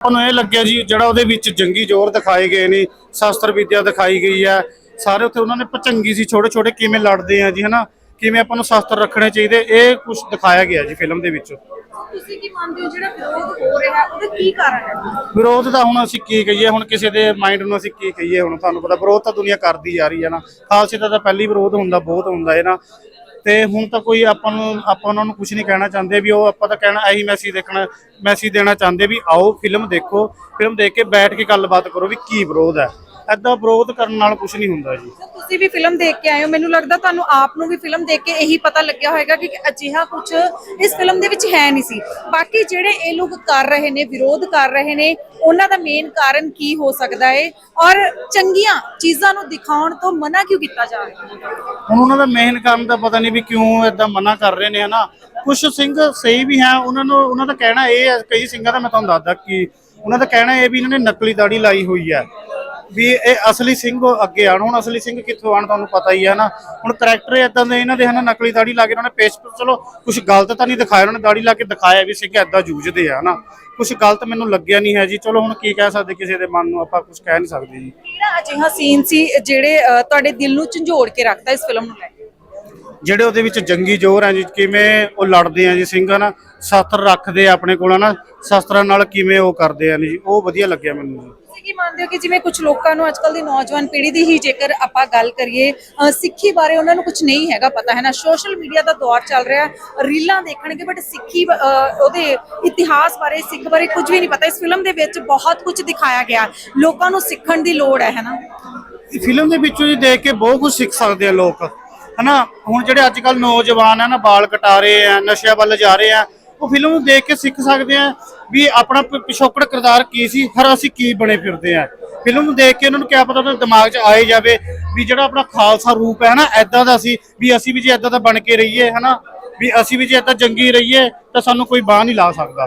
ਤੁਹਾਨੂੰ ਇਹ ਲੱਗਿਆ ਜੀ ਜਿਹੜਾ ਉਹਦੇ ਵਿੱਚ ਜੰਗੀ ਜ਼ੋਰ ਦਿਖਾਏ ਗਏ ਨੇ ਸ਼ਾਸਤਰ ਵਿਦਿਆ ਦਿਖਾਈ ਗਈ ਹੈ। ਸਾਰੇ ਉੱਥੇ ਉਹਨਾਂ ਨੇ ਪਚੰਗੀ ਸੀ ਛੋਟੇ ਛੋਟੇ ਕਿਵੇਂ ਲੜਦੇ ਆ ਜੀ ਹਨਾ? ਕਿਵੇਂ ਆਪਾਂ ਨੂੰ ਸ਼ਾਸਤਰ ਰੱਖਣੇ ਚਾਹੀਦੇ ਇਹ ਕੁਝ ਦਿਖਾਇਆ ਗਿਆ ਜੀ ਫਿਲਮ ਦੇ ਵਿੱਚ। ਤੁਸੀਂ ਕੀ ਮੰਨਦੇ ਹੋ ਜਿਹੜਾ ਵਿਰੋਧ ਹੋ ਰਿਹਾ ਉਹਦਾ ਕੀ ਕਾਰਨ ਹੈ? ਵਿਰੋਧ ਦਾ ਹੁਣ ਅਸੀਂ ਕੀ ਕਹੀਏ ਹੁਣ ਕਿਸੇ ਦੇ ਮਾਈਂਡ ਨੂੰ ਅਸੀਂ ਕੀ ਕਹੀਏ ਹੁਣ ਤੁਹਾਨੂੰ ਪਤਾ ਵਿਰੋਧ ਤਾਂ ਦੁਨੀਆ ਕਰਦੀ ਜਾ ਰਹੀ ਹੈ ਨਾ। ਖਾਲਸੇ ਦਾ ਤਾਂ ਪਹਿਲੀ ਵਿਰੋਧ ਹੁੰਦਾ ਬਹੁਤ ਹੁੰਦਾ ਹੈ ਨਾ। ਤੇ ਹੁਣ ਤਾਂ ਕੋਈ ਆਪਾਂ ਨੂੰ, ਆਪਾਂ ਉਹਨਾਂ ਨੂੰ ਕੁਝ ਨਹੀਂ ਕਹਿਣਾ ਚਾਹੁੰਦੇ ਵੀ ਉਹ ਆਪਾਂ ਤਾਂ ਕਹਿਣਾ ਇਹੀ ਮੈਸੇਜ ਦੇਖਣਾ ਮੈਸੇਜ ਦੇਣਾ ਚਾਹੁੰਦੇ ਵੀ ਆਓ ਫਿਲਮ ਦੇਖੋ ਫਿਲਮ ਦੇਖ ਕੇ ਬੈਠ ਕੇ ਗੱਲਬਾਤ ਕਰੋ ਵੀ ਕੀ ਵਿਰੋਧ ਹੈ। ਐਦਾਂ ਵਿਰੋਧ ਕਰਨ ਨਾਲ ਕੁਝ ਨਹੀਂ ਹੁੰਦਾ ਜੀ। ਤੁਸੀਂ ਵੀ ਫਿਲਮ ਦੇਖ ਕੇ ਆਏ ਹੋ। ਮੈਨੂੰ ਲੱਗਦਾ ਤੁਹਾਨੂੰ ਆਪ ਨੂੰ ਵੀ ਫਿਲਮ ਦੇਖ ਕੇ ਇਹੀ ਪਤਾ ਲੱਗਿਆ ਹੋਵੇਗਾ ਕਿ ਅਜਿਹਾ ਕੁਝ ਇਸ ਫਿਲਮ ਦੇ ਵਿੱਚ ਹੈ ਨਹੀਂ ਸੀ। ਬਾਕੀ ਜਿਹੜੇ ਇਹ ਲੋਕ ਕਰ ਰਹੇ ਨੇ ਵਿਰੋਧ ਕਰ ਰਹੇ ਨੇ ਉਹਨਾਂ ਦਾ ਮੇਨ ਕਾਰਨ ਕੀ ਹੋ ਸਕਦਾ ਹੈ ਔਰ ਚੰਗੀਆਂ ਚੀਜ਼ਾਂ ਨੂੰ ਦਿਖਾਉਣ ਤੋਂ ਮਨਾ ਕਿਉਂ ਕੀਤਾ ਜਾ ਰਿਹਾ? ਹੈ ਹੁਣ ਉਹਨਾਂ ਦਾ ਮੇਨ ਕਾਰਨ ਤਾਂ ਪਤਾ ਨਹੀਂ ਵੀ ਕਿਉਂ ਏਦਾਂ ਮਨਾ ਕਰ ਰਹੇ ਨੇ ਹਨਾ? ਕੁਝ ਸਿੰਘ ਸਹੀ ਵੀ ਹੈ ਉਹਨਾਂ ਨੂੰ ਉਹਨਾਂ ਦਾ ਕਹਿਣਾ ਇਹ ਹੈ ਕਈ ਸਿੰਘਾਂ ਦਾ ਮੈਂ ਤੁਹਾਨੂੰ ਦੱਸਦਾ ਕਿ ਉਹਨਾਂ ਦਾ ਕਹਿਣਾ ਇਹ ਵੀ ਇਹਨਾਂ ਨੇ ਨਕਲੀ ਦਾੜੀ ਲਾਈ ਹੋਈ ਹੈ। ਵੀ ਇਹ ਅਸਲੀ ਸਿੰਘ ਅੱਗੇ ਆਣ ਹੁਣ ਅਸਲੀ ਸਿੰਘ ਕਿੱਥੋਂ ਆਣ ਤੁਹਾਨੂੰ ਪਤਾ ਹੀ ਹੈ ਨਾ ਹੁਣ ਕਰੈਕਟਰ ਇਦਾਂ ਦੇ ਇਹਨਾਂ ਦੇ ਹਨ, ਨਕਲੀ ਦਾੜੀ ਲਾ ਕੇ ਉਹਨਾਂ ਨੇ ਪੇਸ਼ ਚਲੋ ਕੁਝ ਗਲਤ ਤਾਂ ਨਹੀਂ ਦਿਖਾਇਆ, ਉਹਨਾਂ ਨੇ ਦਾੜੀ ਲਾ ਕੇ ਦਿਖਾਇਆ ਵੀ ਸਿੰਘ ਏਦਾਂ ਜੂਝਦੇ ਆ ਨਾ ਕੁਝ ਗਲਤ ਮੈਨੂੰ ਲੱਗਿਆ ਨਹੀਂ ਹੈ ਜੀ। ਚਲੋ, ਹੁਣ ਕੀ ਕਹਿ ਸਕਦੇ ਕਿਸੇ ਦੇ ਮਨ ਨੂੰ, ਆਪਾਂ ਕੁਝ ਕਹਿ ਨਹੀਂ ਸਕਦੇ ਜੀ। ਕਿਹੜਾ ਅਜਿਹਾ ਸੀਨ ਸੀ, ਜਿਹੜੇ ਤੁਹਾਡੇ ਦਿਲ ਨੂੰ ਝੰਜੋੜ ਕੇ ਰੱਖਦਾ ਇਸ ਫਿਲਮ ਨੂੰ ਲੈ ਕੇ। ਜਿਹੜੇ ਉਹਦੇ ਵਿੱਚ ਜੰਗੀ ਜ਼ੋਰ ਹੈ ਜੀ ਕਿਵੇਂ ਉਹ ਲੜਦੇ ਆ ਜੀ ਸਿੰਘ ਨਾ ਸ਼ਸਤਰ ਰੱਖਦੇ ਆ ਆਪਣੇ ਕੋਲ ਨਾ ਸ਼ਸਤਰਾਂ ਨਾਲ ਕਿਵੇਂ ਉਹ ਕਰਦੇ ਆ ਜੀ? ਉਹ ਵਧੀਆ ਲੱਗਿਆ ਮੈਨੂੰ ਜੀ। ਤੁਸੀਂ ਕੀ ਮੰਨਦੇ ਹੋ ਕਿ ਜਿਵੇਂ ਕੁਝ ਲੋਕਾਂ ਨੂੰ ਅੱਜਕੱਲ ਦੀ ਨੌਜਵਾਨ ਪੀੜ੍ਹੀ ਦੀ ਹੀ ਜੇਕਰ ਆਪਾਂ ਗੱਲ ਕਰੀਏ ਅ, ਸਿੱਖੀ ਬਾਰੇ ਉਹਨਾਂ ਨੂੰ ਕੁਝ ਨਹੀਂ ਹੈਗਾ ਪਤਾ ਹੈ ਨਾ ਸੋਸ਼ਲ ਮੀਡੀਆ ਦਾ ਦੌਰ ਚੱਲ ਰਿਹਾ ਹੈ ਰੀਲਾਂ ਦੇਖਣਗੇ ਬਟ ਸਿੱਖੀ ਅ, ਉਹਦੇ ਇਤਿਹਾਸ ਬਾਰੇ ਸਿੱਖ ਬਾਰੇ ਕੁਝ ਵੀ ਨਹੀਂ ਪਤਾ। ਇਸ ਫਿਲਮ ਦੇ ਵਿੱਚ ਬਹੁਤ ਕੁਝ ਦਿਖਾਇਆ ਗਿਆ। ਲੋਕਾਂ ਨੂੰ ਸਿੱਖਣ ਦੀ ਲੋੜ ਹੈ ਹੈ ਨਾ ਫਿਲਮ ਦੇ ਵਿੱਚੋਂ ਜੀ ਦੇਖ ਕੇ ਬਹੁਤ ਕੁਝ ਸਿੱਖ ਸਕਦੇ ਆ ਲੋਕ। ਹਨਾ, ਹੁਣ ਜਿਹੜੇ ਅੱਜ ਕੱਲ ਨੌਜਵਾਨ ਆ ਨਾ, ਬਾਲ ਕਟਾ ਰਹੇ ਆ, ਨਸ਼ਿਆਂ ਵੱਲ ਜਾ ਰਹੇ ਆ, ਉਹ ਫਿਲਮ ਨੂੰ ਦੇਖ ਕੇ ਸਿੱਖ ਸਕਦੇ ਆ ਵੀ ਆਪਣਾ ਪਿਛੋਕੜ ਕਿਰਦਾਰ ਕੀ ਸੀ, ਹਰ ਅਸੀਂ ਕੀ ਬਣੇ ਫਿਰਦੇ ਆ। ਫਿਲਮ ਨੂੰ ਦੇਖ ਕੇ ਉਹਨਾਂ ਨੂੰ ਕਿਆ ਪਤਾ ਉਹਨਾਂ ਦਿਮਾਗ 'ਚ ਆਏ ਜਾਵੇ ਵੀ ਜਿਹੜਾ ਆਪਣਾ ਖਾਲਸਾ ਰੂਪ ਹੈ ਨਾ ਐਦਾਂ ਦਾ ਸੀ ਵੀ ਅਸੀਂ ਵੀ ਜੇ ਐਦਾਂ ਦਾ ਬਣ ਕੇ ਰਹੀਏ, ਹਨਾ, ਵੀ ਅਸੀਂ ਵੀ ਜੇ ਐਦਾਂ ਜੰਗੀ ਰਹੀਏ, ਤਾਂ ਸਾਨੂੰ ਕੋਈ ਬਾਹ ਨਹੀਂ ਲਾ ਸਕਦਾ।